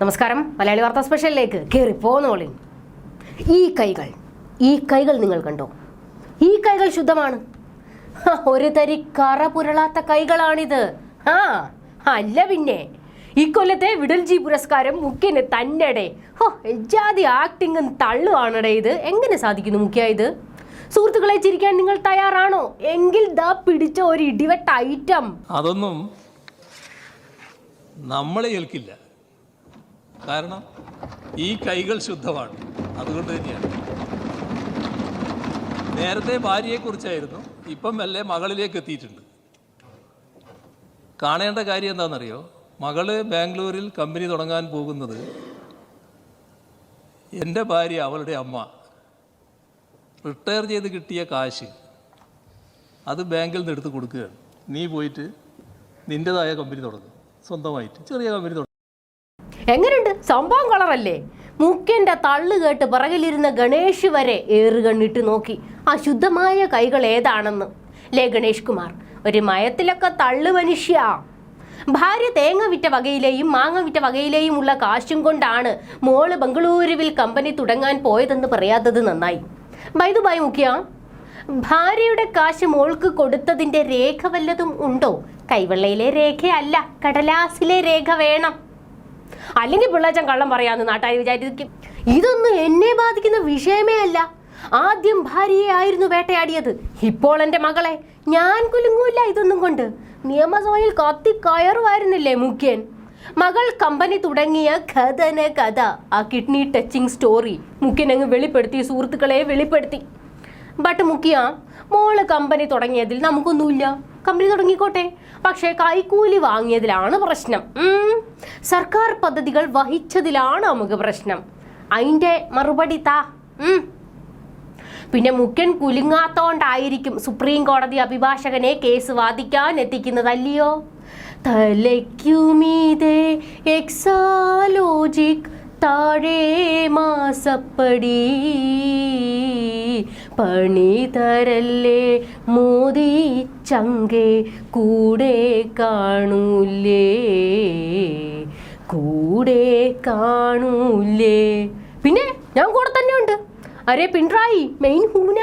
നമസ്കാരം. മലയാളി വാർത്താ സ്പെഷ്യലിലേക്ക് കയറി പോന്നോളി. ഈ കൈകൾ ഈ കൈകൾ നിങ്ങൾ കണ്ടോ? ഈ കൈകൾ ശുദ്ധമാണ്. ഒരു തരി കറ പുരളാത്ത കൈകളാണിത്. ആ അല്ല പിന്നെ. ഇക്കൊല്ലത്തെ വിടൽജി പുരസ്കാരം മുഖ്യന് തന്നെടെ. ഹോ എജാതി ആക്ടിങ്ങും തള്ളുവാണടേ ഇത്. എങ്ങനെ സാധിക്കുന്നു മുഖ്യ ഇത്? സുഹൃത്തുക്കളെ ചിരിക്കാൻ നിങ്ങൾ തയ്യാറാണോ? എങ്കിൽ ദാ പിടിച്ച ഒരു ഇടിവെട്ട ഐറ്റം അതൊന്നും നമ്മളെ ഏൽക്കില്ല. കാരണം ഈ കൈകൾ ശുദ്ധമാണ്. അതുകൊണ്ട് തന്നെയാണ്. നേരത്തെ ഭാര്യയെക്കുറിച്ചായിരുന്നു. ഇപ്പം മെല്ലെ മകളിലേക്ക് എത്തിയിട്ടുണ്ട്. കാണേണ്ട കാര്യം എന്താണെന്നറിയോ? മകൾ ബാംഗ്ലൂരിൽ കമ്പനി തുടങ്ങാൻ പോകുന്നത് എന്റെ ഭാര്യ അവളുടെ അമ്മ. റിട്ടയർ ചെയ്ത് കിട്ടിയ കാശ് അത് ബാങ്കിൽ നിന്ന് എടുത്ത് കൊടുക്കുകയാണ്. നീ പോയിട്ട് നിന്റെതായ കമ്പനി തുടങ്ങും. സ്വന്തമായിട്ട്. ചെറിയ കമ്പനി തുടങ്ങും. സംഭവം കളറല്ലേ? മുക്കിന്റെ തള്ളു കേട്ട് പിറകിലിരുന്ന ഗണേഷ് വരെ ഏറുകണ്ണിട്ട് നോക്കി. ആ ശുദ്ധമായ കൈകൾ ഏതാണെന്ന്? ലേ ഗണേഷ് കുമാർ ഒരു മയത്തിലൊക്കെ തള്ളു മനുഷ്യ. ഭാര്യ തേങ്ങ വിറ്റ വകയിലെയും മാങ്ങ വിറ്റ വകയിലെയും ഉള്ള കാശും കൊണ്ടാണ് മോൾ ബംഗളൂരുവിൽ കമ്പനി തുടങ്ങാൻ പോയതെന്ന് പറയാത്തത് നന്നായി. ബൈദുബായ് മുഖ്യ. ഭാര്യയുടെ കാശ് മോൾക്ക് കൊടുത്തതിന്റെ രേഖ വല്ലതും ഉണ്ടോ? കൈവെള്ളയിലെ രേഖയല്ല കടലാസിലെ രേഖ വേണം. അല്ലെങ്കിൽ പിള്ളേച്ചൻ കള്ളം പറയാന്ന് നാട്ടായി വിചാരിക്കും. ഇതൊന്നും എന്നെ ബാധിക്കുന്ന വിഷയമേ അല്ല. ആദ്യം ഭാര്യയെ ആയിരുന്നു വേട്ടയാടിയത്. ഇപ്പോൾ എന്റെ മകളെ. ഞാൻ കുലുങ്ങൂല്ല ഇതൊന്നും കൊണ്ട്. നിയമസഭയിൽ കത്തി കയറുമായിരുന്നില്ലേ മുഖ്യൻ? മകൾ കമ്പനി തുടങ്ങിയ കഥന കഥ ആ കിഡ്നി ടച്ചിങ് സ്റ്റോറി മുഖ്യൻ അങ്ങ് വെളിപ്പെടുത്തി സുഹൃത്തുക്കളെ വെളിപ്പെടുത്തി. ബട്ട് മുഖ്യ മോൾ കമ്പനി തുടങ്ങിയതിൽ നമുക്കൊന്നുമില്ല. കമ്പനി തുടങ്ങിക്കോട്ടെ. പക്ഷേ കൈക്കൂലി വാങ്ങിയതിലാണ് പ്രശ്നം. സർക്കാർ പദ്ധതികൾ വഹിച്ചതിലാണ് നമുക്ക് പ്രശ്നം. അതിന്റെ മറുപടി താ. പിന്നെ മുഖ്യൻ കുലുങ്ങാത്തോണ്ടായിരിക്കും സുപ്രീം കോടതി അഭിഭാഷകനെ കേസ് വാദിക്കാൻ എത്തിക്കുന്നതല്ലയോ? തലയ്ക്കുമീതെ എക്സാലോജിക് മാസപ്പടി പണി തരല്ലേ മോദി ചങ്കെ കൂടെ കാണൂലേ? കൂടെ കാണൂലേ? പിന്നെ ഞാൻ കൂടെ തന്നെ ഉണ്ട് അരേ പിൻറായി മെയിൻ ഹൂന.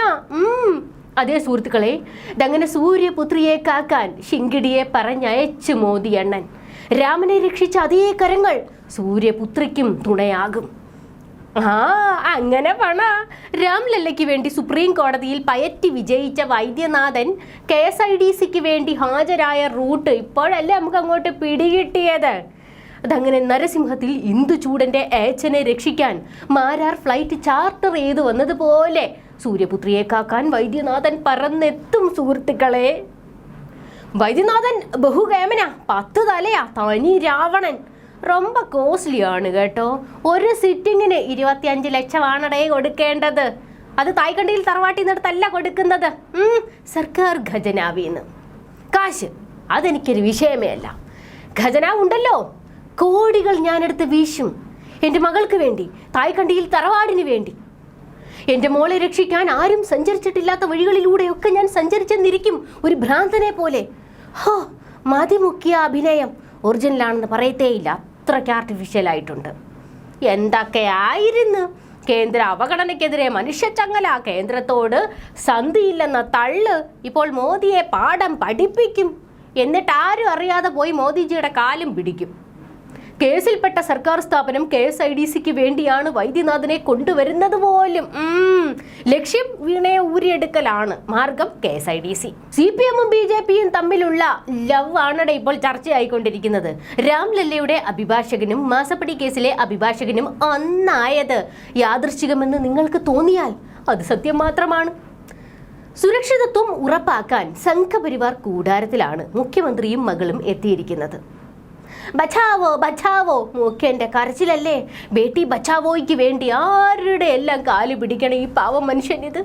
അതേ സുഹൃത്തുക്കളെ ഇതങ്ങനെ സൂര്യപുത്രിയെ കാക്കാൻ ശിങ്കിടിയെ പറഞ്ഞയച്ചു മോദി അണ്ണൻ. രാമനെ രക്ഷിച്ച അതേ കരങ്ങൾ സൂര്യപുത്രിക്കും തുണയാകും. ആ അങ്ങനെ പണ. രാംലല്ലയ്ക്ക് വേണ്ടി സുപ്രീം കോടതിയിൽ പയറ്റി വിജയിച്ച Vaidyanathan K S I D സിക്ക് വേണ്ടി ഹാജരായ റൂട്ട് ഇപ്പോഴല്ലേ നമുക്ക് അങ്ങോട്ട് പിടികിട്ടിയത്. അതങ്ങനെ നരസിംഹത്തിൽ ഇന്ദുചൂടന്റെ ഏച്ചനെ രക്ഷിക്കാൻ മാരാർ ഫ്ലൈറ്റ് ചാർട്ടർ ചെയ്തു വന്നതുപോലെ സൂര്യപുത്രിയെ കാക്കാൻ വൈദ്യനാഥൻ പറന്നെത്തും സുഹൃത്തുക്കളെ. വൈദ്യനാഥൻ ബഹുകേമന പത്ത് തലയാ തനി രാവണൻ. ரொம்ப കോസ്റ്റ്ലിയാണ് കേട്ടോ ഒരു സിറ്റിങ്ങിന് ഇരുപത്തിയഞ്ച് ലക്ഷമാണടേ കൊടുക്കേണ്ടത് അത് തായ്ക്കണ്ടിയിൽ തറവാട്ടിൽ നിന്നെടുത്തല്ല കൊടുക്കുന്നത് ഉം, സർക്കാർ ഖജനാവിന്ന് കാശ് അതെനിക്കൊരു വിഷയമേ അല്ല ഖജനാവ് ഉണ്ടല്ലോ കോടികൾ ഞാനെടുത്ത് വീശും എൻ്റെ മകൾക്ക് വേണ്ടി തായ്ക്കണ്ടിയിൽ തറവാടിന് വേണ്ടി എൻ്റെ മോളെ രക്ഷിക്കാൻ ആരും സഞ്ചരിച്ചിട്ടില്ലാത്ത വഴികളിലൂടെയൊക്കെ ഞാൻ സഞ്ചരിച്ചെന്നിരിക്കും ഒരു ഭ്രാന്തനെ പോലെ ഹോ മതിമുക്കിയ അഭിനയം ഒറിജിനലാണെന്ന് പറയത്തേയില്ല അത്രയ്ക്ക് ആർട്ടിഫിഷ്യൽ ആയിട്ടുണ്ട്. എന്തൊക്കെയായിരുന്നു കേന്ദ്ര അവഗണനയ്ക്കെതിരെ മനുഷ്യച്ചങ്ങല കേന്ദ്രത്തോട് സന്ധിയില്ലെന്ന തള്ള് ഇപ്പോൾ മോദിയെ പാഠം പഠിപ്പിക്കും. എന്നിട്ട് ആരും അറിയാതെ പോയി മോദിജിയുടെ കാലും പിടിക്കും. കേസിൽപ്പെട്ട സർക്കാർ സ്ഥാപനം കെ എസ് ഐ ഡി സിക്ക് വേണ്ടിയാണ് വൈദ്യനാഥനെ കൊണ്ടുവരുന്നത് പോലും. ലക്ഷ്യം വീണയെ ഊരിയെടുക്കലാണ് മാർഗം K S I D C. C P എമ്മും ബി ജെ പിയും തമ്മിലുള്ള ലവ് ആണടെ ഇപ്പോൾ ചർച്ചയായിക്കൊണ്ടിരിക്കുന്നത്. രാംലല്ലയുടെ അഭിഭാഷകനും മാസപ്പടി കേസിലെ അഭിഭാഷകനും ഒന്നായത് യാദൃശ്ചികമെന്ന് നിങ്ങൾക്ക് തോന്നിയാൽ അത് സത്യം മാത്രമാണ്. സുരക്ഷിതത്വം ഉറപ്പാക്കാൻ സംഘപരിവാർ കൂടാരത്തിലാണ് മുഖ്യമന്ത്രിയും മകളും എത്തിയിരിക്കുന്നത്. ബച്ചാവോ ബച്ചാവോ. മൂക്കേന്റെ കരച്ചിലല്ലേ? ബേട്ടി ബച്ചാവോയ്ക്ക് വേണ്ടി ആരുടെ എല്ലാം കാൽ പിടിക്കണം ഈ പാവം മനുഷ്യനിത്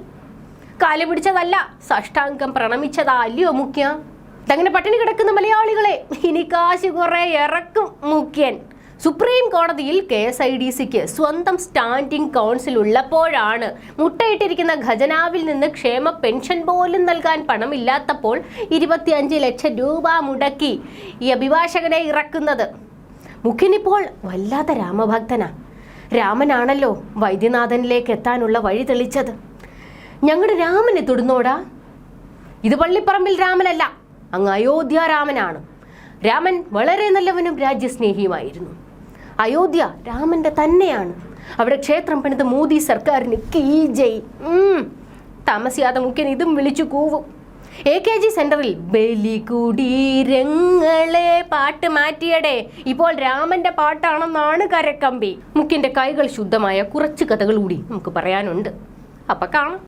കാൽ പിടിച്ചതല്ല സഷ്ടാംഗം പ്രണമിച്ചതാ അല്ലയോ മുഖ്യ അങ്ങനെ പട്ടിണി കിടക്കുന്ന മലയാളികളെ ഇനി കാശ് കുറെ ഇറക്കും മുഖ്യൻ സുപ്രീം കോടതിയിൽ കെ എസ് ഐ ഡി സിക്ക് സ്വന്തം സ്റ്റാൻഡിംഗ് കൗൺസിൽ ഉള്ളപ്പോഴാണ് മുട്ടയിട്ടിരിക്കുന്ന ഖജനാവിൽ നിന്ന് ക്ഷേമ പെൻഷൻ പോലും നൽകാൻ പണമില്ലാത്തപ്പോൾ ഇരുപത്തിയഞ്ച് ലക്ഷം രൂപ മുടക്കി ഈ അഭിഭാഷകനെ ഇറക്കുന്നത്. മുഖ്യനിപ്പോൾ വല്ലാത്ത രാമഭക്തനാ. രാമനാണല്ലോ വൈദ്യനാഥനിലേക്ക് എത്താനുള്ള വഴി തെളിച്ചത്. ഞങ്ങളുടെ രാമനെ തൊടുന്നോടാ. ഇത് പള്ളിപ്പറമ്പിൽ രാമനല്ല അങ്ങ് അയോധ്യ രാമനാണ്. രാമൻ വളരെ നല്ലവനും രാജ്യസ്നേഹിയുമായിരുന്നു. അയോധ്യ രാമന്റെ തന്നെയാണ്. അവിടെ ക്ഷേത്രം പണിത് മോദി സർക്കാരിന് കീ ജയ്. ഉം. താമസിയാതെ മുഖ്യൻ ഇതും വിളിച്ചു കൂവും. എ കെ ജി സെന്ററിൽ ബലികുടീരങ്ങളെ പാട്ട് മാറ്റിയടേ. ഇപ്പോൾ രാമന്റെ പാട്ടാണെന്നാണ് കരക്കമ്പി. മുക്കിന്റെ കൈകൾ ശുദ്ധമായ കുറച്ച് കഥകൾ കൂടി നമുക്ക് പറയാനുണ്ട്. അപ്പൊ കാണാം.